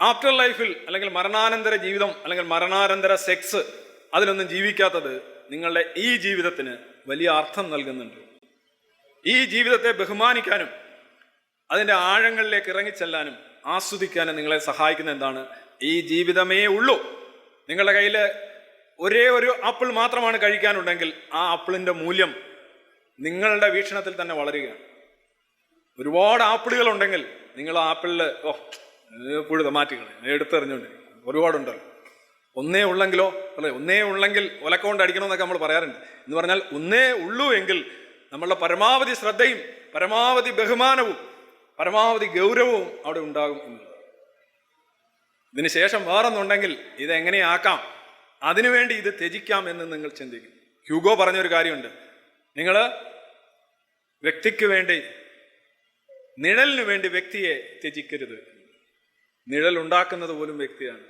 After ലൈഫിൽ അല്ലെങ്കിൽ മരണാനന്തര ജീവിതം അല്ലെങ്കിൽ മരണാനന്തര സെക്സ് അതിലൊന്നും ജീവിക്കാത്തത് നിങ്ങളുടെ ഈ ജീവിതത്തിന് വലിയ അർത്ഥം നൽകുന്നുണ്ട്. ഈ ജീവിതത്തെ ബഹുമാനിക്കാനും അതിന്റെ ആഴങ്ങളിലേക്ക് ഇറങ്ങിച്ചെല്ലാനും ആസ്വദിക്കാനും നിങ്ങളെ സഹായിക്കുന്ന എന്താണ്? ഈ ജീവിതമേ ഉള്ളൂ. നിങ്ങളുടെ കയ്യിൽ ഒരേ ഒരു ആപ്പിൾ മാത്രമാണ് കഴിക്കാനുണ്ടെങ്കിൽ ആ ആപ്പിളിന്റെ മൂല്യം നിങ്ങളുടെ വീക്ഷണത്തിൽ തന്നെ വളരുകയാണ്. ഒരുപാട് ആപ്പിളുകൾ ഉണ്ടെങ്കിൽ നിങ്ങൾ ആപ്പിളിൽ ഓ പുഴുത മാറ്റിക്കളെ എടുത്തെറിഞ്ഞുകൊണ്ടിരിക്കും. ഒരുപാടുണ്ടല്ലോ. ഒന്നേ ഉള്ളെങ്കിലോ അല്ലെ? ഒന്നേ ഉള്ളെങ്കിൽ ഒലക്കൊണ്ട് അടിക്കണമെന്നൊക്കെ നമ്മൾ പറയാറുണ്ട്. എന്ന് പറഞ്ഞാൽ ഒന്നേ ഉള്ളൂ എങ്കിൽ നമ്മളുടെ പരമാവധി ശ്രദ്ധയും പരമാവധി ബഹുമാനവും പരമാവധി ഗൗരവവും അവിടെ ഉണ്ടാകും എന്നുള്ളത് ഇതിന് ശേഷം വേറൊന്നുണ്ടെങ്കിൽ ഇതെങ്ങനെയാക്കാം അതിനുവേണ്ടി ഇത് ത്യജിക്കാം എന്ന് നിങ്ങൾ ചിന്തിക്കും. ഹ്യൂഗോ പറഞ്ഞൊരു കാര്യമുണ്ട്. നിങ്ങൾ വ്യക്തിക്ക് വേണ്ടി നിഴലിനു വേണ്ടി വ്യക്തിയെ ത്യജിക്കരുത്. നിഴൽ ഉണ്ടാക്കുന്നത് പോലും വ്യക്തിയാണ്.